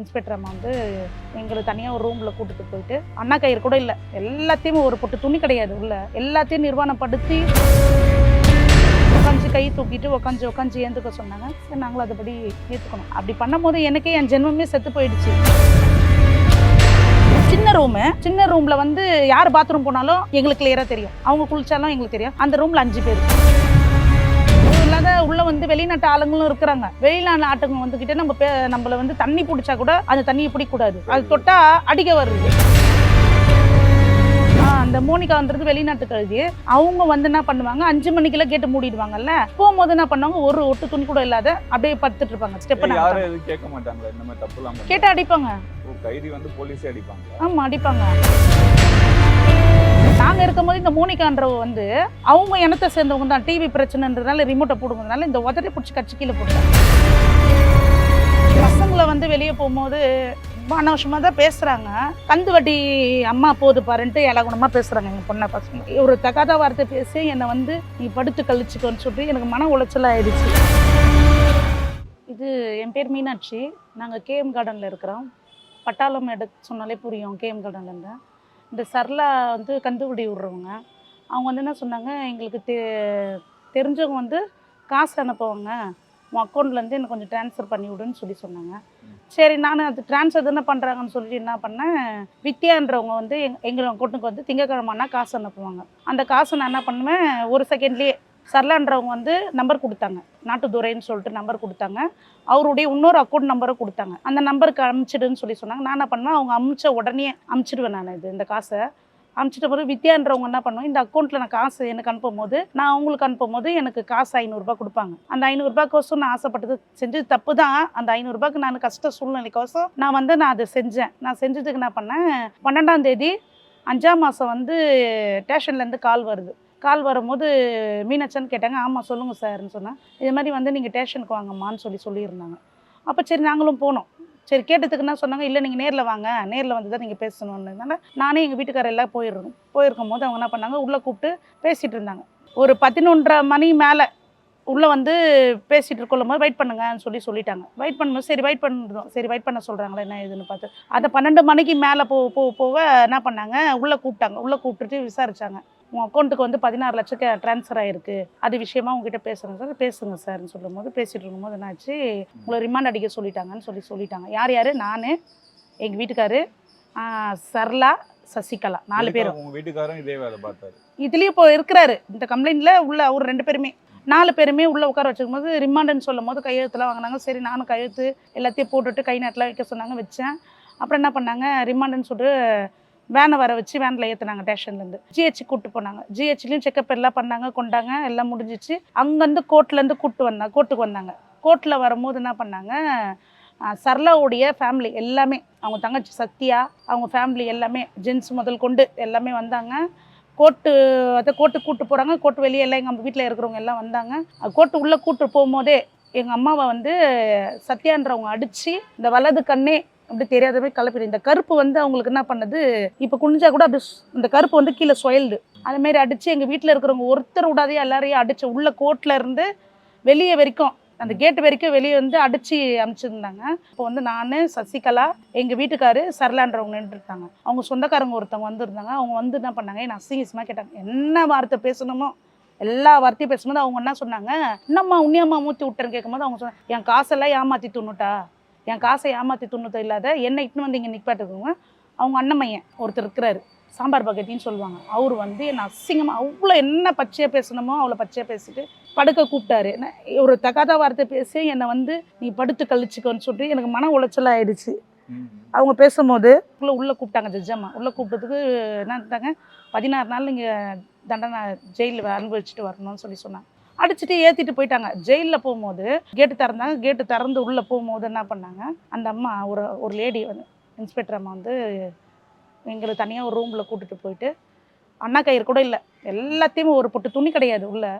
Inspector அம்மா வந்து எங்களை தனியாக ஒரு ரூமில் கூட்டிட்டு போயிட்டு அண்ணா கயிறு கூட இல்லை. எல்லாத்தையும் ஒரு பொட்டு துணி கிடையாது உள்ள. எல்லாத்தையும் நிர்வாணப்படுத்தி உட்காந்து கை தூக்கிட்டு உட்காந்து உட்காந்து ஏந்துக்க சொன்னாங்க. சரி நாங்களும் அதுபடி ஏற்றுக்கணும் அப்படி பண்ணும்போது எனக்கே என் ஜென்மமே செத்து போயிடுச்சு. சின்ன ரூமு சின்ன ரூமில் வந்து யார் பாத்ரூம் போனாலும் எங்களுக்கு கிளியராக தெரியும். அவங்க குளிச்சாலும் எங்களுக்கு தெரியும். அந்த ரூமில் அஞ்சு பேர். உள்ள வந்து வெளிநாட்டு ஆளுங்களும் இருக்கிறாங்க. வெளிநாட்டு ஆட்டுங்க வந்துகிட்டே நம்ம நம்மள வந்து தண்ணி பிடிச்சா கூட அந்த தண்ணியை பிடிக்கக்கூடாது. அது தொட்டா அடிக்க வருது ஆ, அந்த மோனிகான்றது வெளிநாட்டு கழுதி. அவங்க வந்து என்ன பண்ணுவாங்க? அஞ்சு மணிக்கெல்லாம் கேட்டு மூடிடுவாங்கல்ல? போகும்போது என்ன பண்ணுவாங்க? ஒரு ஒட்டு துணி கூட இல்லாத அப்படியே படுத்துட்டு இருப்பாங்க. ஸ்டெப் யாரும் கேட்க மாட்டாங்களா? இந்த மாதிரி தப்பு கேட்டு அடிப்பாங்க. கைதி வந்து போலீஸே அடிப்பாங்க ஆமா அடிப்பாங்க. நாங்கள் இருக்கும்போது இந்த மோனிகான்றவ வந்து அவங்க இனத்தை சேர்ந்தவங்க தான். டிவி பிரச்சனைன்றதுனால ரிமோட்டை போடுங்கிறதுனால இந்த உதறி பிடிச்சி கட்சி கீழே போட்டாங்க. பசங்களை வந்து வெளியே போகும்போது ரொம்ப அனாவசியமாக தான் பேசுகிறாங்க கந்து வட்டி அம்மா போது பாருன்ட்டு இலகுணமாக பேசுகிறாங்க எங்கள் பொண்ணை பசங்க. ஒரு தகாத வார்த்தை பேசி என்னை வந்து நீ படுத்து கழிச்சுக்கோன்னு சொல்லி எனக்கு மன உளைச்சல் ஆயிடுச்சு. இது என் பேர் மீனாட்சி. நாங்கள் கேஎம் கார்டனில் இருக்கிறோம். பட்டாளம் எடுத்து சொன்னாலே புரியும் கேஎம் கார்டன்ல இந்த சர்லா வந்து கந்துவடி விடுறவங்க. அவங்க வந்து என்ன சொன்னாங்க எங்களுக்கு தெ தெரிஞ்சவங்க வந்து காசு அனுப்புவாங்க. உன் அக்கௌண்ட்லேருந்து எனக்கு கொஞ்சம் ட்ரான்ஸ்ஃபர் பண்ணி விடுன்னு சொல்லி சொன்னாங்க. சரி நான் அது ட்ரான்ஸ்ஃபர் தானே பண்ணுறாங்கன்னு சொல்லி என்ன பண்ணேன் வித்யான்றவங்க வந்து எங் எங்கள் அக்கௌண்ட்டுக்கு வந்து திங்கக்கிழமைனா காசு அனுப்புவாங்க. அந்த காசை நான் என்ன பண்ணுவேன் ஒரு செகண்ட்லேயே சர்லான்றவங்க வந்து நம்பர் கொடுத்தாங்க. நாட்டுத்துறைன்னு சொல்லிட்டு நம்பர் கொடுத்தாங்க. அவருடைய இன்னொரு அக்கௌண்ட் நம்பரை கொடுத்தாங்க. அந்த நம்பருக்கு அமுச்சிடுன்னு சொல்லி சொன்னாங்க. நான் என்ன பண்ணுவேன் அவங்க அமுச்ச உடனே அமுச்சிடுவேன் நான் இது இந்த காசை. அமுச்சிட்ட பிறகு வித்யான்றவங்க என்ன பண்ணுவோம் இந்த அக்கௌண்ட்டில் நான் காசு எனக்கு அனுப்பும் போது நான் அவங்களுக்கு அனுப்பும் போது எனக்கு காசு ஐநூறுரூபா கொடுப்பாங்க. அந்த ஐநூறுரூபாக்கோசம் நான் ஆசைப்பட்டது செஞ்சது தப்பு தான். அந்த ஐநூறுரூபாக்கு நான் கஷ்ட சூழ்நிலைக்கோசம் நான் வந்து நான் அதை செஞ்சேன். நான் செஞ்சதுக்கு என்ன பண்ணேன்? பன்னெண்டாம் தேதி அஞ்சாம் மாதம் வந்து ஸ்டேஷன்லேருந்து கால் வருது. கால் வரும்போது மீனாட்சன்னு கேட்டாங்க ஆமாம் சொல்லுங்கள் சார்னு சொன்னேன் இது மாதிரி வந்து நீங்கள் ஸ்டேஷனுக்கு வாங்கம்மான்னு சொல்லி சொல்லியிருந்தாங்க. அப்போ சரி நாங்களும் போனோம். சரி கேட்டதுக்கு என்ன சொன்னாங்க இல்லை நீங்கள் நேரில் வாங்க. நேரில் வந்து தான் நீங்கள் பேசணும்னு நானே எங்கள் வீட்டுக்காரர் எல்லாம் போயிருந்தோம் போயிருக்கும். போது அவங்க என்ன பண்ணாங்க உள்ளே கூப்பிட்டு பேசிகிட்டு இருந்தாங்க. ஒரு பதினொன்றரை மணி மேலே உள்ளே வந்து பேசிகிட்டு இருக்கும் போது வெயிட் பண்ணுங்கன்னு சொல்லி சொல்லிட்டாங்க. வெயிட் பண்ணும்போது சரி வெயிட் பண்ணுறோம். சரி வெயிட் பண்ண சொல்கிறாங்களே என்ன இதுன்னு பார்த்து. அதை பன்னெண்டு மணிக்கு மேலே போ போக போக என்ன பண்ணாங்க உள்ளே கூப்பிட்டாங்க. உள்ளே கூப்பிட்டுட்டு விசாரித்தாங்க உங்கள் அக்கௌண்ட்டுக்கு வந்து பதினாறு லட்சம் ட்ரான்ஸ்ஃபர் ஆயிருக்கு. அது விஷயமா உங்ககிட்ட பேசுகிறேன் சார். பேசுங்க சார்னு சொல்லும் போது பேசிட்டு இருக்கும்போது என்னாச்சு? உங்களை ரிமாண்ட் அடிக்க சொல்லிட்டாங்கன்னு சொல்லி சொல்லிட்டாங்க. யார் யார்? நான் எங்கள் வீட்டுக்காரு ஆ, சரளா சசிகலா நாலு பேரும். உங்க வீட்டுக்காரரும் இதே வேலை பார்த்தாரு. இதுலேயும் இப்போ இருக்கிறாரு. இந்த கம்ப்ளைண்ட்டில் உள்ள அவர் ரெண்டு பேருமே. நாலு பேருமே உள்ளே உட்கார வச்சிருக்கும் போது ரிமாண்டுன்னு சொல்லும் போது கையெழுத்துலாம் வாங்கினாங்க. சரி நானும் கையெழுத்து எல்லாத்தையும் போட்டுட்டு கை நாட்டில் வைக்க சொன்னாங்க வச்சேன். அப்புறம் என்ன பண்ணாங்க? ரிமாண்டுன்னு சொல்லிட்டு வேனை வர வச்சு வேனில் ஏற்றுனாங்க ஸ்டேஷன்லேருந்து ஜிஹெச் கூப்பிட்டு போனாங்க. ஜிஹெச்லேயும் செக்கப் எல்லாம் பண்ணாங்க கொண்டாங்க எல்லாம் முடிஞ்சிச்சு. அங்கேருந்து கோர்ட்லேருந்து கூப்பிட்டு வந்தாங்க கோர்ட்டுக்கு வந்தாங்க. கோர்ட்டில் வரும்போது என்ன பண்ணாங்க? ஆஹ் சரளாவுடைய ஃபேமிலி எல்லாமே அவங்க தங்கச்சி சத்யா அவங்க ஃபேமிலி எல்லாமே ஜென்ஸ் முதல் கொண்டு எல்லாமே வந்தாங்க. கோர்ட்டு அதை கோர்ட்டுக்கு கூட்டு போகிறாங்க கோர்ட்டு வெளியே எல்லாம் எங்கள் வீட்டில் இருக்கிறவங்க எல்லாம் வந்தாங்க. கோர்ட்டு உள்ளே கூப்பிட்டு போகும்போதே எங்கள் அம்மாவை வந்து சத்யான்றவங்க அடித்து இந்த வலது கண்ணே அப்படி தெரியாத மாதிரி கலப்பிடு. இந்த கருப்பு வந்து அவங்களுக்கு என்ன பண்ணுது? இப்போ குனிஞ்சா கூட அப்படி இந்த கருப்பு வந்து கீழே சுயல்டு. அதுமாரி அடித்து எங்கள் வீட்டில் இருக்கிறவங்க ஒருத்தர் விடாதே எல்லாரையும் அடித்து உள்ள கோட்டில் இருந்து வெளியே வரைக்கும் அந்த கேட்டு வரைக்கும் வெளியே வந்து அடித்து அனுப்பிச்சிருந்தாங்க. இப்போ வந்து நான் சசிகலா எங்கள் வீட்டுக்காரு சரளான்றவங்க நின்றுருந்தாங்க அவங்க சொந்தக்காரங்க ஒருத்தவங்க வந்திருந்தாங்க. அவங்க வந்து என்ன பண்ணாங்க? என்ன அசிங்கசமாக கேட்டாங்க. என்ன வார்த்தை பேசணுமோ எல்லா வார்த்தையும் பேசும்போது அவங்க என்ன சொன்னாங்க? என்னம்மா உன்னியம்மா மூத்தி விட்டேன்னு கேட்கும்போது அவங்க சொன்னாங்க என் காசெல்லாம் ஏமாற்றி துண்ணுட்டா என் காசை ஏமாற்றி துண்ணுத்த இல்லாத என்னை இட்டுன்னு வந்து இங்கே நிப்பாட்டுக்குங்க அவங்க அண்ணன் பையன் ஒருத்தர் இருக்கிறாரு. சாம்பார் பக்கெட்டின்னு சொல்லுவாங்க. அவர் வந்து என்னை அசிங்கமாக அவ்வளோ என்ன பச்சையாக பேசணுமோ அவ்வளோ பச்சையாக பேசிட்டு படுக்க கூப்பிட்டாரு. என்ன- ஒரு தகாத வார்த்தை பேசி என்னை வந்து நீ படுத்து கழிச்சுக்கோன்னு சொல்லிட்டு எனக்கு மன உளைச்சல் ஆயிடுச்சு. அவங்க பேசும்போது உள்ள உள்ளே கூப்பிட்டாங்க ஜட்ஜம்மா. உள்ளே கூப்பிட்டதுக்கு என்னட்டாங்க பதினாறு நாள் நீங்கள் தண்டனை ஜெயிலில் அனுபவிச்சுட்டு வரணும்னு சொல்லி சொன்னாங்க. அடிச்சுட்டு ஏற்றிட்டு போயிட்டாங்க. ஜெயிலில் போகும்போது கேட்டு திறந்தாங்க. கேட்டு திறந்து உள்ளே போகும்போது என்ன பண்ணாங்க? அந்த அம்மா ஒரு ஒரு லேடி வந்து இன்ஸ்பெக்டர் அம்மா வந்து எங்களை தனியாக ஒரு ரூமில் கூட்டிட்டு போயிட்டு அண்ணா கயிறு கூட இல்லை. எல்லாத்தையும் ஒரு பொட்டு துணி கிடையாது உள்ளே.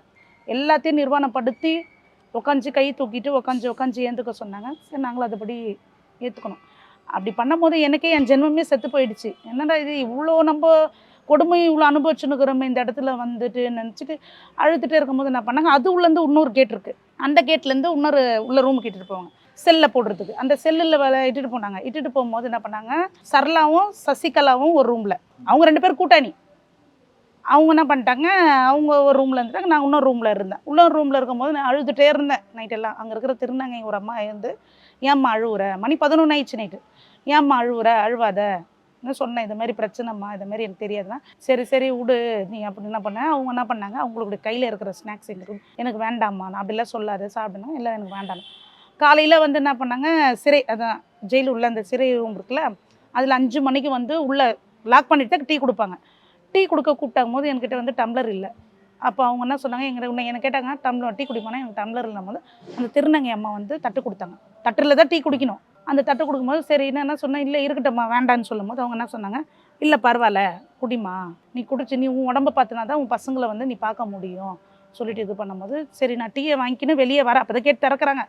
எல்லாத்தையும் நிர்வாணப்படுத்தி உக்காந்து கை தூக்கிட்டு உக்காந்து உக்காந்து ஏந்துக்க சொன்னாங்க. சரி நாங்களும் அதுபடி ஏற்றுக்கணும் அப்படி பண்ணும்போது எனக்கே என் ஜென்மமே செத்து போயிடுச்சு. என்னடா இது இவ்வளோ நம்ம கொடுமை இவ்வளோ அனுபவிச்சுன்னுக்குறோமே இந்த இடத்துல வந்துட்டு நினச்சிட்டு அழுதுகிட்டே இருக்கும்போது என்ன பண்ணாங்க? அது உள்ளேருந்து இன்னொரு கேட் இருக்குது அந்த கேட்லேருந்து இன்னொரு உள்ள ரூம் கேட்டுட்டு போவாங்க. செல்லில் போடுறதுக்கு. அந்த செல்லில் இட்டுட்டு போனாங்க. இட்டுட்டு போகும்போது என்ன பண்ணாங்க? சரளாவும் சசிகலாவும் ஒரு ரூமில் அவங்க ரெண்டு பேரும் கூட்டாணி. அவங்க என்ன பண்ணிட்டாங்க? அவங்க ஒரு ரூமில் இருந்துட்டாங்க. நான் இன்னொரு ரூமில் இருந்தேன். இன்னொரு ரூமில் இருக்கும்போது நான் அழுதுகிட்டே இருந்தேன். நைட்டெல்லாம் அங்கே இருக்கிற திருநங்கை ஒரு அம்மா இருந்து ஏம்மா அழுவுற? மணி பதினொன்று ஆயிடுச்சு நைட்டு ஏம்மா அழுவுற? அழுவாத. சொன்னேன் இது மாதிரி பிரச்சனைம்மா இது மாதிரி எனக்கு தெரியாதுன்னா சரி சரி விடு. நீ அப்படி என்ன பண்ண? அவங்க என்ன பண்ணாங்க? அவங்களுக்கு கையில் இருக்கிற ஸ்நாக்ஸ் எங்களுக்கு எனக்கு வேண்டாம்மா. நான் அப்படிலாம் சொல்லாரு சாப்பிடணும் இல்லை எனக்கு வேண்டாம் காலையில் வந்து என்ன பண்ணாங்க? சிறை அதான் ஜெயில் உள்ள அந்த சிறை ரூம் இருக்குல்ல அதில் அஞ்சு மணிக்கு வந்து உள்ளே லாக் பண்ணிட்டு தான் டீ கொடுப்பாங்க. டீ கொடுக்க கூப்பிட்டாங்க போது என்கிட்ட வந்து டம்ளர் இல்லை. அப்போ அவங்க என்ன சொன்னாங்க? எங்க உன்னை என்ன கேட்டாங்க? டம்ளர் டீ குடிப்பானா? எனக்கு டம்ளர் இல்லாமல் அந்த திருநங்கை அம்மா வந்து தட்டு கொடுத்தாங்க. தட்டில் தான் டீ குடிக்கணும். அந்த தட்டை கொடுக்கும்போது சரி என்ன என்ன சொன்னேன் இல்லை இருக்கட்டும்மா வேண்டான்னு சொல்லும்போது அவங்க என்ன சொன்னாங்க இல்லை பரவாயில்ல குடிமா நீ குடிச்சு நீ உன் உடம்ப பார்த்தினா தான் உன் பசங்களை வந்து நீ பார்க்க முடியும். சொல்லிட்டு இது பண்ணும்போது சரி நான் டீயை வாங்கிக்கின்னு வெளியே வரேன். அப்போதான் கேட்டு திறக்கிறாங்க.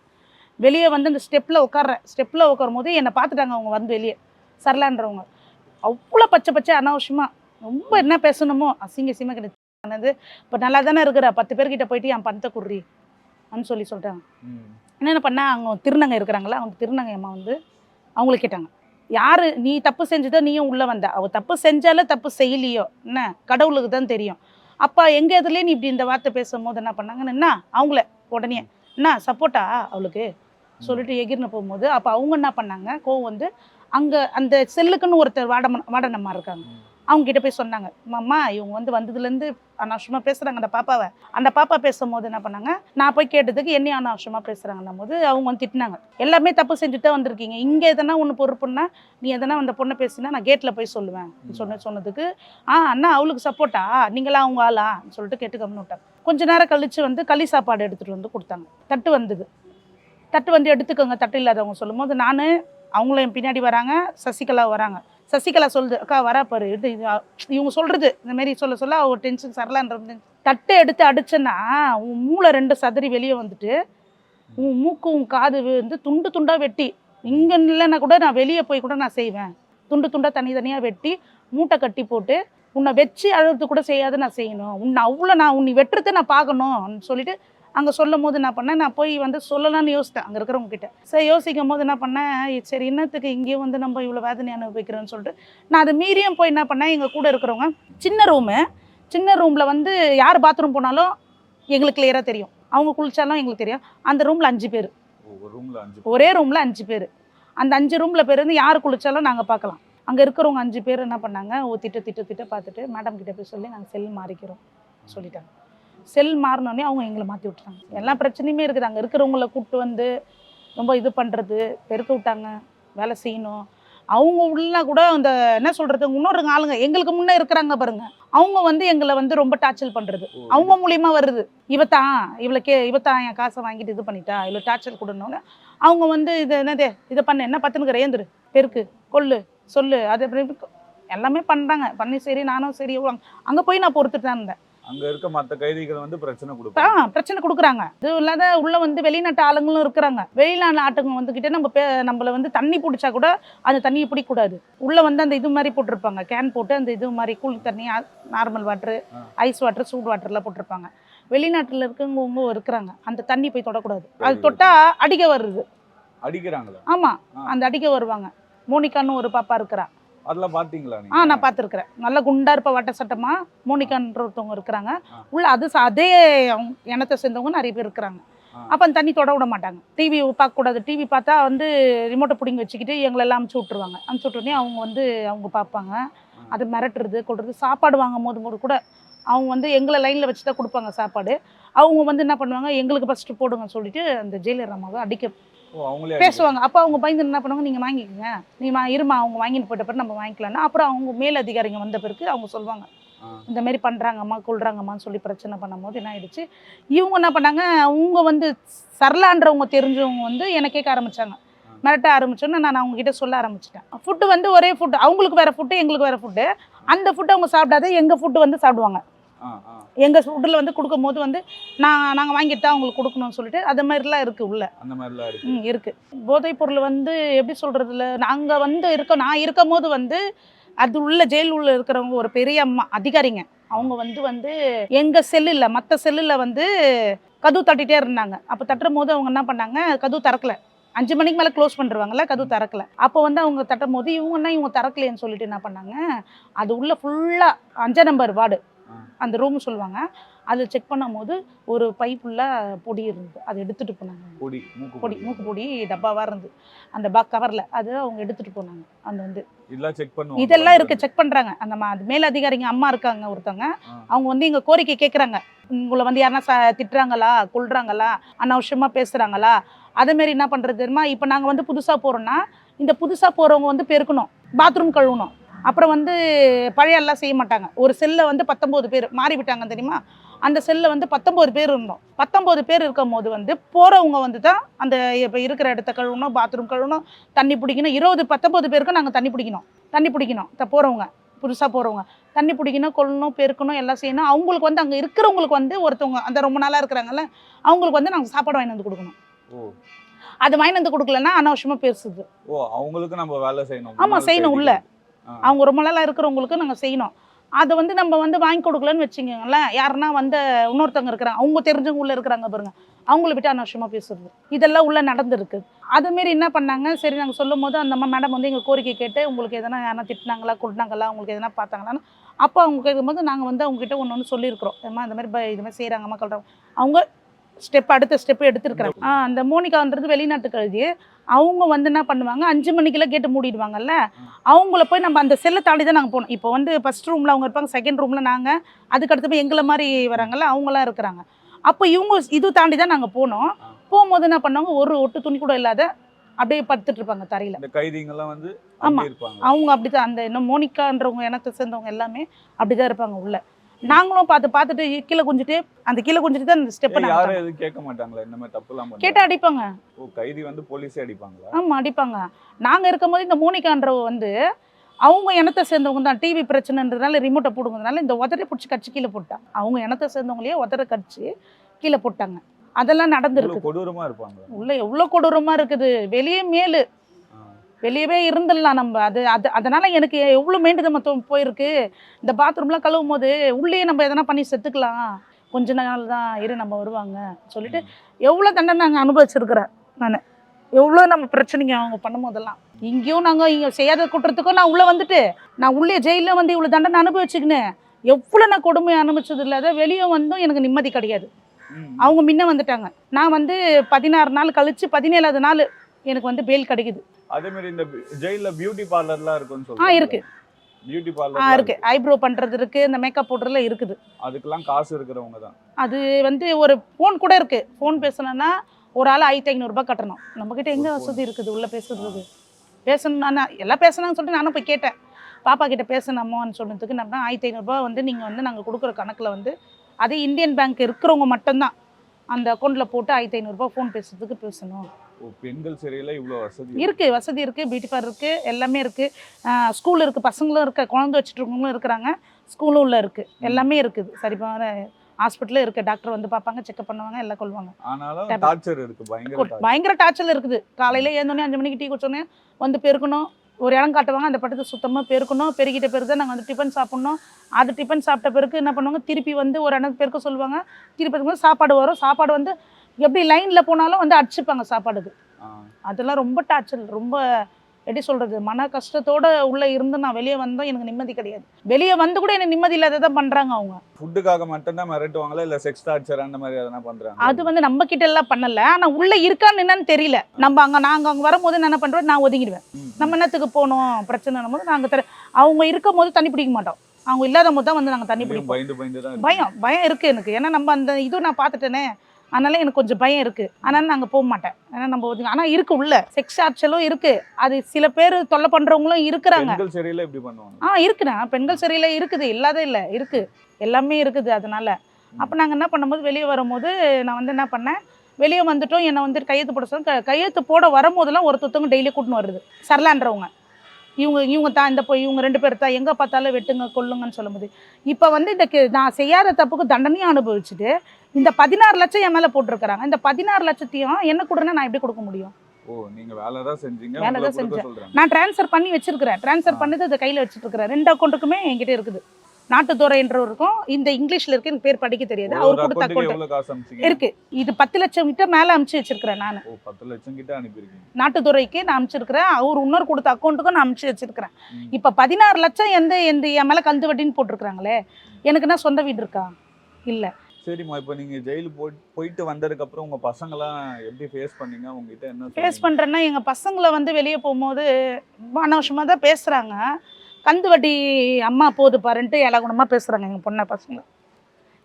வெளியே வந்து அந்த ஸ்டெப்பில் உட்கார்றேன் ஸ்டெப்பில் உட்காரும் போது என்னை பார்த்துட்டாங்க அவங்க வந்து வெளியே. சரலான்றவங்க அவ்வளோ பச்சை பச்சை அனாவசியமாக ரொம்ப என்ன பேசணுமோ அசிங்க அசிங்கமாக கிடையாது இப்போ நல்லா தானே இருக்கிற பத்து பேர்கிட்ட போயிட்டு என் பணத்தை குடுறி. அப்படின்னு சொல்லி சொல்கிறாங்க என்னென்ன பண்ணால் அவங்க திருநங்கை இருக்கிறாங்களா? அவங்க திருநங்கை அம்மா வந்து அவங்கள கேட்டாங்க. யார்? நீ தப்பு செஞ்சதோ நீயும் உள்ளே வந்த. அவ தப்பு செஞ்சாலும் தப்பு செய்யலையோ? என்ன? கடவுளுக்கு தான் தெரியும். அப்பா எங்கள் இதுலேயே நீ இப்படி இந்த வார்த்தை பேசும்போது என்ன பண்ணாங்கன்னு என்ன? அவங்கள உடனே. என்ன? சப்போர்ட்டா அவளுக்கு? சொல்லிட்டு எகிர்னு போகும்போது அப்போ அவங்க என்ன பண்ணாங்க? கோவம் வந்து அங்கே அந்த செல்லுக்குன்னு ஒருத்தர் வாடம வாடனம்மா இருக்காங்க. அவங்க கிட்ட போய் சொன்னாங்க மாமா இவங்க வந்து வந்ததுலேருந்து அனாவசியமாக பேசுகிறாங்க அந்த பாப்பாவை. அந்த பாப்பா பேசும்போது என்ன பண்ணாங்க நான் போய் கேட்டதுக்கு என்னையும் அனாவசியமாக பேசுகிறாங்கன்னும் போது அவங்க வந்து திட்டினாங்க. எல்லாமே தப்பு செஞ்சுட்டு தான் வந்திருக்கீங்க. இங்கே எதனா ஒன்று பொறுப்புன்னா நீ எதனா அந்த பொண்ணை பேசினா நான் கேட்டில் போய் சொல்லுவேன். சொன்ன சொன்னதுக்கு ஆ அண்ணா அவளுக்கு சப்போர்ட்டா நீங்களா அவங்க ஆளா? சொல்லிட்டு கேட்டு கம்னு விட்டாங்க. கொஞ்ச நேரம் கழிச்சு வந்து களி சாப்பாடு எடுத்துகிட்டு வந்து கொடுத்தாங்க. தட்டு வந்தது. தட்டு வந்து எடுத்துக்கோங்க தட்டு இல்லாதவங்க சொல்லும்போது நான் அவங்களும் என் பின்னாடி வராங்க சசிகலா வராங்க. சசிகலா சொல்லுது அக்கா வரா இது இவங்க சொல்றது இந்த மாதிரி சொல்ல சொல்ல அவர் டென்ஷன் சரலான்ற தட்டை எடுத்து அடிச்சேன்னா உன் மூளை ரெண்டு சதறி வெளியே வந்துட்டு உன் மூக்கு உன் காது வந்து துண்டு துண்டா வெட்டி இங்க இல்லைன்னா கூட நான் வெளியே போய் கூட நான் செய்வேன். துண்டு துண்டா தனித்தனியாக வெட்டி மூட்டை கட்டி போட்டு உன்னை வச்சு அழுறது கூட செய்யாத நான் செய்யணும். உன்னை அவ்வளோ நான் உன்னை வெட்டுறதை நான் பார்க்கணும் சொல்லிட்டு அங்கே சொல்லும் போது என்ன பண்ணேன். நான் போய் வந்து சொல்லலாம்னு யோசித்தேன் அங்கே இருக்கிறவங்க கிட்ட சரி யோசிக்கும் போது என்ன பண்ணேன்? சரி என்னத்துக்கு இங்கேயும் வந்து நம்ம இவ்வளோ வேதனை அனுபவிக்கிறோன்னு சொல்லிட்டு நான் அதை மீறியும் போய் என்ன பண்ணேன்? எங்கள் கூட இருக்கிறவங்க சின்ன ரூமு சின்ன ரூமில் வந்து யார் பாத்ரூம் போனாலும் எங்களுக்கு கிளியராக தெரியும். அவங்க குளிச்சாலும் எங்களுக்கு தெரியும். அந்த ரூமில் அஞ்சு பேர். ஒரு ரூம்ல அஞ்சு ஒரே ரூமில் அஞ்சு பேர். அந்த அஞ்சு ரூமில் பேர் வந்து யார் குளிச்சாலும் நாங்கள் பார்க்கலாம். அங்கே இருக்கிறவங்க அஞ்சு பேர் என்ன பண்ணாங்க? ஓ திட்டு திட்டு திட்டு பார்த்துட்டு மேடம் கிட்ட போய் சொல்லி நாங்கள் செல் மாறிக்கிறோம் சொல்லிட்டாங்க. செல் மாறினோடனே அவங்க எங்களை மாற்றி விட்டுட்டாங்க. எல்லா பிரச்சனையுமே இருக்குது. அங்கே இருக்கிறவங்கள கூப்பிட்டு வந்து ரொம்ப இது பண்ணுறது பெருக்க விட்டாங்க வேலை செய்யணும். அவங்க உள்ள கூட அந்த என்ன சொல்கிறது இன்னொரு ஆளுங்க எங்களுக்கு முன்னே இருக்கிறாங்க பாருங்க. அவங்க வந்து எங்களை வந்து ரொம்ப டார்ச்சல் பண்ணுறது அவங்க மூலியமா வருது. இவத்தான் இவளை கே இவத்தான் என் காசை வாங்கிட்டு இது பண்ணிட்டா இவ்வளோ டார்ச்சர் கொடுனோன்னு அவங்க வந்து இது என்னது இதை பண்ணு என்ன பத்துனுக்குற ஏந்துரு பெருக்கு கொல்லு சொல்லு அது எல்லாமே பண்ணுறாங்க பண்ணி சரி நானும் சரி அங்கே போய் நான் பொறுத்துட்டு தான் இருந்தேன். அங்க இருக்க மத்த கைதிகள் வந்து பிரச்சனை ஆ கொடுப்பாங்க பிரச்சனை கொடுக்குறாங்க. இது இல்லாத உள்ள வந்து வெளிநாட்டு ஆளுங்களும் இருக்கிறாங்க. வெளிநாட்டு ஆட்டுங்க வந்துக்கிட்டே நம்ம நம்மள வந்து தண்ணி பிடிச்சா கூட அந்த தண்ணியை பிடிக்கக்கூடாது உள்ள வந்து அந்த இது மாதிரி போட்டிருப்பாங்க. கேன் போட்டு அந்த இது மாதிரி கூல் தண்ணி நார்மல் வாட்டரு. ஐஸ் வாட்டர் சூடு வாட்டர்லாம் போட்டிருப்பாங்க. வெளிநாட்டில் இருக்கவங்க இருக்கிறாங்க. அந்த தண்ணி போய் தொடக்கூடாது. அது. தொட்டா அடிக்க வருது அடிக்கிறாங்களா? ஆமா. அந்த அடிக்க வருவாங்க. மோனிகான்னு ஒரு பாப்பா இருக்கிறா. அதெல்லாம் பாத்தீங்களா ஆ நான் பார்த்துருக்குறேன் நல்ல குண்டா இருப்ப வட்ட சட்டமா மோனிகான்ற ஒருத்தவங்க இருக்கிறாங்க. உள்ள அது அதே அவங்க இனத்தை சேர்ந்தவங்க நிறைய பேர் இருக்கிறாங்க. அப்போ அந்த தண்ணி தொட விட மாட்டாங்க. டிவி பார்க்கக்கூடாது. டிவி பார்த்தா வந்து ரிமோட்டை பிடிங்கி வச்சுக்கிட்டு எங்களெல்லாம் அமுச்சு விட்ருவாங்க அமுச்சு விட்டோடனே அவங்க வந்து அவங்க பார்ப்பாங்க. அது மிரட்டுறது கொள்றது சாப்பாடு வாங்கும் போது கூட கூட அவங்க வந்து எங்களை லைனில் வச்சு தான் கொடுப்பாங்க சாப்பாடு. அவங்க வந்து என்ன பண்ணுவாங்க எங்களுக்கு ஃபஸ்ட்டு போடுங்கன்னு சொல்லிட்டு அந்த ஜெயிலர் அம்மாவை அடிக்க பேசுவாங்க. அப்போ அவங்க பயந்து என்ன பண்ணுவாங்க? நீங்கள் வாங்கிக்கோங்க. நீ இருமா அவங்க வாங்கிட்டு போயிட்ட பிறகு நம்ம வாங்கிக்கலாம்னா. அப்புறம் அவங்க மேல் அதிகாரிங்க வந்த பிறகு அவங்க சொல்லுவாங்க. இந்த மாதிரி பண்ணுறாங்கம்மா கொள்றாங்கம்மான்னு சொல்லி பிரச்சனை பண்ணும்போது என்ன ஆயிடுச்சு? இவங்க என்ன பண்ணாங்க? அவங்க வந்து சரளான்றவங்க தெரிஞ்சவங்க வந்து என்னை கேட்க ஆரம்பிச்சாங்க. ஆ. மிரட்ட ஆரம்பிச்சோன்னே நான் அவங்க கிட்ட சொல்ல ஆரம்பிச்சிட்டேன். ஃபுட்டு வந்து ஒரே ஃபுட்டு அவங்களுக்கு வேற ஃபுட்டு எங்களுக்கு வேற ஃபுட்டு அந்த ஃபுட்டு அவங்க சாப்பிடாத எங்கள் ஃபுட்டு வந்து சாப்பிடுவாங்க. எங்கள் ஃபுட்டில் வந்து கொடுக்கும்போது வந்து நான் நாங்கள் வாங்கிட்டு தான் அவங்களுக்கு கொடுக்கணும்னு சொல்லிட்டு அது மாதிரிலாம் இருக்குது உள்ள. அந்த மாதிரிலாம் இருக்கு. ம் இருக்கு. போதைப் பொருள் வந்து எப்படி சொல்றதுல நாங்க வந்து இருக்க நான் இருக்கும் போது வந்து அது உள்ள ஜெயில் உள்ள இருக்கிறவங்க ஒரு பெரிய அம்மா அதிகாரிங்க. அவங்க வந்து வந்து எங்க செல்லுல மற்ற செல்லுல வந்து கதவு தட்டிட்டே இருந்தாங்க. அப்போ தட்டுற போது அவங்க என்ன பண்ணாங்க கதவு திறக்கல. அஞ்சு மணிக்கு மேலே க்ளோஸ் பண்ணிருவாங்கல்ல கதவு திறக்கல. அப்போ வந்து அவங்க தட்டும் போது இவங்கன்னா இவங்க திறக்கலையேன்னு சொல்லிட்டு என்ன பண்ணாங்க அது உள்ள ஃபுல்லாக அஞ்சாம் நம்பர் வார்டு. அந்த ரூம் சொல்லுவாங்க. அதில் செக் பண்ணும்போது ஒரு பை ஃபுல்லாக பொடி இருந்தது. அதை எடுத்துகிட்டு போனாங்க. பொடி மூக்கு பொடி மூக்கு பொடி டப்பாவாக இருந்து அந்த பா கவரில் அது அவங்க எடுத்துகிட்டு போனாங்க. அந்த வந்து இதெல்லாம் செக் பண்ணுவாங்க. இதெல்லாம் இருக்கு செக் பண்ணுறாங்க அந்த மா அது மேலதிகாரிங்க அம்மா இருக்காங்க ஒருத்தவங்க. அவங்க வந்து எங்கள் கோரிக்கை கேட்குறாங்க உங்களை வந்து யாருன்னா ச திட்டுறாங்களா கொள்றாங்களா அனாவசியமாக பேசுகிறாங்களா அதேமாரி என்ன பண்ணுறது தெரியுமா? இப்போ நாங்கள் வந்து புதுசாக போகிறோன்னா இந்த புதுசாக போகிறவங்க வந்து பெருக்கணும். பாத்ரூம் கழுவணும். அப்புறம் வந்து பழைய எல்லாம் செய்ய மாட்டாங்க. ஒரு செல்லில் வந்து பத்தொம்போது பேர் மாறி விட்டாங்க தெரியுமா? அந்த செல்லில் வந்து பத்தொம்போது பேர் இருந்தோம். பத்தொம்போது பேர் இருக்கும் போது வந்து போகிறவங்க வந்து தான் அந்த இப்போ இருக்கிற இடத்த கழுவணும் பாத்ரூம் கழுவணும் தண்ணி பிடிக்கணும். இருபது பத்தொம்போது பேருக்கு நாங்கள் தண்ணி பிடிக்கணும். தண்ணி பிடிக்கணும். த போகிறவங்க புதுசாக போகிறவங்க தண்ணி பிடிக்கணும் கொள்ளணும் பெருக்கணும் எல்லாம் செய்யணும். அவங்களுக்கு வந்து அங்கே இருக்கிறவங்களுக்கு வந்து ஒருத்தவங்க அந்த ரொம்ப நாளாக இருக்கிறாங்கல்ல அவங்களுக்கு வந்து நாங்கள் சாப்பாடு வாங்கி வந்து கொடுக்கணும். அது வாங்கி வந்து கொடுக்கலன்னா அனாவசியமாக பேசுது. ஓ அவங்களுக்கு நம்ம வேலை செய்யணும். ஆமா, முன்னாள் செய்யணும் உள்ள. அவங்க ரொம்ப நாளாக இருக்கிறவங்களுக்கு நாங்கள் செய்யணும். அதை வந்து நம்ம வந்து வாங்கி கொடுக்கலன்னு வச்சுக்கோங்களேன். யாருன்னா வந்து இன்னொருத்தவங்க இருக்கிறாங்க. அவங்க தெரிஞ்சவங்க உள்ள இருக்கிறாங்க பாருங்க. அவங்கள விட்டு அனாவசியமாக பேசுறது. இதெல்லாம் உள்ள நடந்திருக்கு. அதுமாரி என்ன பண்ணாங்க? சரி நாங்கள் சொல்லும் போது அந்த மேடம் வந்து எங்கள் கோரிக்கை கேட்டு உங்களுக்கு எதனா யாரா திட்டினாங்களா கொட்டினாங்களா உங்களுக்கு எதனா பார்த்தாங்களான்னு அப்போ அவங்க கேட்கும்போது நாங்கள் வந்து அவங்ககிட்ட ஒன்று ஒன்று சொல்லியிருக்கிறோம். ஏம்மா இந்த மாதிரி இதுமாதிரி இது மாதிரி செய்கிறாங்கம்மா சொல்கிறாங்க அவங்க ஸ்டெப் அடுத்த ஸ்டெப் எடுத்திருக்கிறாங்க. அந்த மோனிகான்றது வெளிநாட்டு கழுதி அவங்க வந்து என்ன பண்ணுவாங்க? அஞ்சு மணிக்கெல்லாம் கேட்டு மூடிடுவாங்கல்ல? அவங்கள போய் நம்ம அந்த செல்லை தாண்டி தான் நாங்கள் போகணும். இப்போ வந்து ஃபர்ஸ்ட் ரூமில் அவங்க இருப்பாங்க செகண்ட் ரூமில் நாங்கள் அதுக்கு அடுத்து போய் எங்களை மாதிரி வராங்கல்ல அவங்களாம் இருக்கிறாங்க. அப்போ இவங்க இது தாண்டி தான் நாங்கள் போனோம். போகும்போது என்ன பண்ணாங்க ஒரு ஒட்டு துணி கூட இல்லாத அப்படியே படுத்துட்டு இருப்பாங்க தரையில். இந்த கைதிங்கெல்லாம் வந்து ஆமா. அவங்க அப்படிதான் அந்த இன்னும் மோனிகான்றவங்க இனத்தை சேர்ந்தவங்க எல்லாமே அப்படிதான் இருப்பாங்க உள்ள. நாங்களும் பார்த்து பார்த்துட்டு கீழே குஞ்சிட்டு அந்த கீழே குஞ்சிட்டு தான் அந்த ஸ்டெப்பை ஏன் யாரும் எதுவும் கேட்க மாட்டாங்களா? இந்த மாதிரி தப்பு எல்லாம் கேட்டு அடிப்பாங்க. ஓ கைதி வந்து போலீஸே அடிப்பாங்களா? ஆமாம் அடிப்பாங்க. நாங்கள் இருக்கும்போது இந்த மோனிகான்றவ வந்து அவங்க இனத்தை சேர்ந்தவங்க தான். டிவி பிரச்சனைன்றதுனால ரிமோட்டை போடுங்கிறதுனால இந்த உதரை பிடிச்சி கடிச்சு கீழே போட்டாங்க அவங்க இனத்தை சேர்ந்தவங்களே உதரை கடிச்சு கீழே போட்டாங்க. அதெல்லாம் நடந்திருக்கு. கொடூரமா இருப்பாங்க உள்ள எவ்வளோ கொடூரமாக இருக்குது. வெளியே மேலு. வெளியவே இருந்துடலாம் நம்ம. அது அது அதனால எனக்கு எவ்வளோ மெயின்டென் மொத்தம் போயிருக்கு. இந்த பாத்ரூம்லாம் கழுவும் போது உள்ளே நம்ம எதனா பண்ணி செத்துக்கலாம். கொஞ்ச நாள் தான் இரு நம்ம வருவாங்க. சொல்லிட்டு எவ்வளோ தண்டனை நாங்கள் அனுபவிச்சிருக்கிறேன் நான். எவ்வளோ நம்ம பிரச்சனைங்க அவங்க பண்ணும் போதெல்லாம் இங்கேயும் நாங்கள் இங்கே செய்யாத குற்றத்துக்கும் நான் உள்ளே வந்துட்டு நான் உள்ளே ஜெயிலில் வந்து இவ்வளோ தண்டனை அனுபவிச்சுக்கினேன் எவ்வளோ நான் கொடுமை அனுபவிச்சது இல்லாத வெளியே வந்தும் எனக்கு நிம்மதி கிடையாது. அவங்க முன்ன வந்துட்டாங்க. நான் வந்து பதினாறு நாள் கழிச்சு பதினேழாவது நாள் எனக்கு வந்து பெயில் கிடைக்குது. அதே மாதிரி இந்த ஜெயில பியூட்டி பார்லர்லாம் இருக்குன்னு ஆ சொல்றாங்க இருக்கு. பியூட்டி ஆ பார்லர் இருக்கு. ஐப்ரோ பண்றது இருக்கு இந்த மேக்கப் போடுறதுல இருக்குது. அதுக்கெல்லாம் காசு இருக்கிறவங்க தான். அது வந்து ஒரு ஃபோன் கூட இருக்கு. ஃபோன் பேசணும்னா ஒரு ஆள் ஆயிரத்தி ஐநூறுரூபா கட்டணும். நம்மக்கிட்ட எங்க வசதி இருக்குது? உள்ள பேசுறதுக்கு பேசணும் நான் எல்லாம் பேசணும்னு சொல்லிட்டு நானும் போய் கேட்டேன். பாப்பா கிட்ட பேசணுமோன்னு சொன்னதுக்கு நம்ம ஆயிரத்தி ஐநூறுரூபா வந்து நீங்கள் வந்து நாங்கள் கொடுக்குற கணக்கில் வந்து அதே இந்தியன் பேங்க் இருக்கிறவங்க மட்டும்தான். அந்த அக்கௌண்ட்டில் போட்டு ஆயிரத்தி ஐநூறுரூபா ஃபோன் பேசுறதுக்கு பேசணும். பெண்கள் சிறையில இவ்வளவு வசதி இருக்கு? வசதி இருக்கு பியூட்டி பார்லர் இருக்கு எல்லாமே இருக்கு. ஸ்கூல் இருக்கு பசங்களும் இருக்க குழந்தை வச்சுட்டு இருக்கவங்களும் இருக்கிறாங்க. ஸ்கூலும் உள்ள இருக்கு எல்லாமே இருக்குது. சரி ஹாஸ்பிட்டலும் இருக்கு டாக்டர் வந்து பார்ப்பாங்க செக்அப் பண்ணுவாங்க எல்லாம் கொள்வாங்க. ஆனாலும். டார்ச்சர் இருக்கு பயங்கர. பயங்கர டார்ச்சல் இருக்குது. காலையில ஏந்தோடனே அஞ்சு மணிக்கு டீ குடிச்சோடனே வந்து பெருக்கணும். ஒரு இடம் காட்டுவாங்க அந்த பட்டத்தை சுத்தமாக பெருக்கணும். பெருக்கிட்ட பிறகு நாங்கள் வந்து டிஃபன் சாப்பிட்ணும். அது டிஃபன் சாப்பிட்ட பிறகு என்ன பண்ணுவாங்க திருப்பி வந்து ஒரு இடம் பெருக்க சொல்லுவாங்க திருப்பி சாப்பாடு வரும். சாப்பாடு வந்து எப்படி லைனில் போனாலும் வந்து அடிச்சுப்பாங்க சாப்பாடுக்கு. அதெல்லாம் ரொம்ப டார்ச்சர் ரொம்ப எப்படி சொல்றது மன கஷ்டத்தோட உள்ள இருந்து நான் வெளியே வந்தோம் எனக்கு நிம்மதி கிடையாது. வெளியே வந்து கூட எனக்கு நிம்மதி இல்லாததான் பண்றாங்க அவங்க. ஃபுட்டுக்காக மட்டும்தான் மிரட்டுவாங்களா? இல்ல செக்ஸ் டார்ச்சர் அந்த மாதிரி எதனா பண்றாங்க அது வந்து நம்ம கிட்ட எல்லாம் பண்ணல. ஆனா உள்ள இருக்கான்னு என்னன்னு தெரியல. நம்ம அங்க நாங்க அங்க வரும்போது நான் என்ன பண்றோம் நான் ஒதுங்கிடுவேன். நம்ம என்னத்துக்கு போகணும்? பிரச்சனை போது நாங்க தர அவங்க இருக்கும் போது தண்ணி பிடிக்க மாட்டோம். அவங்க இல்லாத போது தான் வந்து நாங்க தண்ணி பிடிப்போம். தான் பயம் பயம் இருக்கு எனக்கு. ஏன்னா நம்ம அந்த இது நான் பார்த்துட்டேனே. அதனால எனக்கு கொஞ்சம் பயம் இருக்கு. அதனால நாங்க போக மாட்டேன். ஏன்னா நம்ம ஒதுங்க ஆனா இருக்கு உள்ள. செக்ஸ் ஆட்சலும் இருக்கு. அது சில பேர் தொல்லை பண்றவங்களும் இருக்கிறாங்க. பெண்கள் சிறையில இப்படி பண்ணுவாங்க. ஆ இருக்குண்ணா பெண்கள் சிறையில் இருக்குது. இல்லாத இல்லை. இருக்குது எல்லாமே இருக்குது அதனால. அப்போ நாங்கள் என்ன பண்ணும்போது வெளியே வரும்போது நான் வந்து என்ன பண்ணேன்? வெளியே வந்துட்டோம். என்னை வந்து கையெழுத்து போட சொன்ன கையெழுத்து போட வரும்போதெல்லாம் ஒருத்தவங்க டெய்லி கூட்டின்னு வருது. சரலான்றவங்க. இவங்க இவங்க தான் இந்த போய் இவங்க ரெண்டு பேர் தான் எங்கே பார்த்தாலும் வெட்டுங்க கொல்லுங்கன்னு சொல்லும்போது இப்போ வந்து இந்த நான் செய்யாத தப்புக்கு தண்டனையும் அனுபவிச்சுட்டு இந்த பதினாறு லட்சம் என் மேலே போட்டிருக்கிறாங்க. இந்த பதினாறு லட்சத்தையும் என்ன கொடுன்னா நான் எப்படி கொடுக்க முடியும்? நான் ட்ரான்ஸ்ஃபர் பண்ணி வச்சிருக்கிறேன். ட்ரான்ஸ்ஃபர். பண்ணது அதை கையில் வச்சுட்டு இருக்கிறேன். ரெண்டு அக்கௌண்ட்டுக்குமே என்கிட்ட இருக்குது. நாட்டுத்துறைன்றவருக்கும் இந்த இங்கிலீஷ்ல இருக்கு எனக்கு பேர் படிக்க தெரியாது. அவர் கொடுத்த அக்கௌண்ட் இருக்கு. இது பத்து லட்சம் கிட்ட மேல அனுப்பிச்சு வச்சிருக்கிறேன் நான். பத்து லட்சம் கிட்ட அனுப்பியிருக்கீங்க. நாட்டுத்துறைக்கு நான் அனுப்பிச்சிருக்கிறேன். அவர் இன்னொரு கொடுத்த அக்கௌண்ட்டுக்கும் நான் அனுப்பிச்சு வச்சிருக்கிறேன். இப்போ பதினாறு லட்சம் எந்த எந்த என் மேலே கந்து வட்டின்னு போட்டிருக்கிறாங்களே? எனக்கு என்ன சொந்த வீடு இருக்கா? இல்லை. சரிம்மா இப்போ நீங்க ஜெயிலு போய் போயிட்டு வந்ததுக்கு அப்புறம் உங்க பசங்களாம் எப்படி ஃபேஸ் பண்ணீங்க? உங்ககிட்ட என்ன ஃபேஸ் சொன்னீங்க? பண்ணுறேன்னா எங்கள் பசங்களை வந்து வெளியே போகும்போது அனாவசியமாக தான் பேசுகிறாங்க கந்து வட்டி அம்மா போது பாருன்ட்டு இலகுணமாக பேசுகிறாங்க எங்கள் பொண்ணை பசங்க.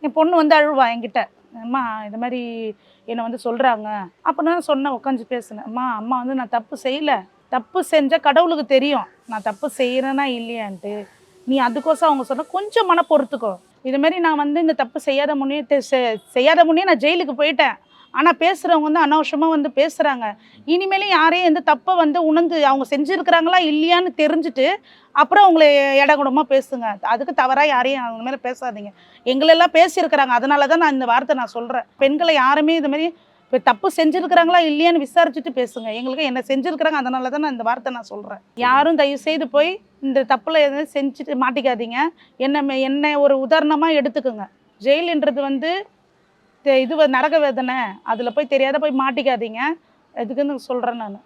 என் பொண்ணு வந்து அழுவா என்கிட்ட. அம்மா இது மாதிரி என்னை வந்து சொல்கிறாங்க அப்போ நான் சொன்னேன் உட்காந்து பேசினேன் அம்மா அம்மா வந்து நான் தப்பு செய்யலை. தப்பு செஞ்சால் கடவுளுக்கு தெரியும். நான் தப்பு செய்கிறேனா இல்லையான்ட்டு. நீ அதுக்கோசம் அவங்க சொன்ன கொஞ்சம் மன பொறுத்துக்கோ இதுமாரி நான் வந்து இந்த தப்பு செய்யாத முன்னே செ- செய்யாத முன்னே நான் ஜெயிலுக்கு போயிட்டேன். ஆனால் பேசுகிறவங்க வந்து அனாவசியமாக வந்து பேசுகிறாங்க இனிமேலும் யாரையும் எந்த தப்பை வந்து உணர்ந்து அவங்க செஞ்சுருக்கிறாங்களா இல்லையான்னு தெரிஞ்சுட்டு அப்புறம் அவங்களை இடகுடமாக பேசுங்க. அதுக்கு தவறாக யாரையும் அவங்க மேலே பேசாதீங்க. எங்களெல்லாம் பேசியிருக்கிறாங்க. அதனால தான் நான் இந்த வார்த்தை நான் சொல்கிறேன் பெண்களை யாருமே இது மாதிரி இப்போ தப்பு செஞ்சுருக்கிறாங்களா இல்லையான்னு விசாரிச்சுட்டு பேசுங்க. எங்களுக்கு என்ன செஞ்சுருக்கிறாங்க அதனால தான் நான் இந்த வார்த்தை நான் சொல்கிறேன் யாரும் தயவு செய்து போய் இந்த தப்பில் எதுவும் செஞ்சுட்டு மாட்டிக்காதீங்க. என்ன மே- என்னை ஒரு உதாரணமாக எடுத்துக்கோங்க. ஜெயிலுன்றது வந்து இது வ- நரக வேதனை. அதில் போய் தெரியாத போய் மாட்டிக்காதீங்க. இதுக்குன்னு சொல்கிறேன் நான்.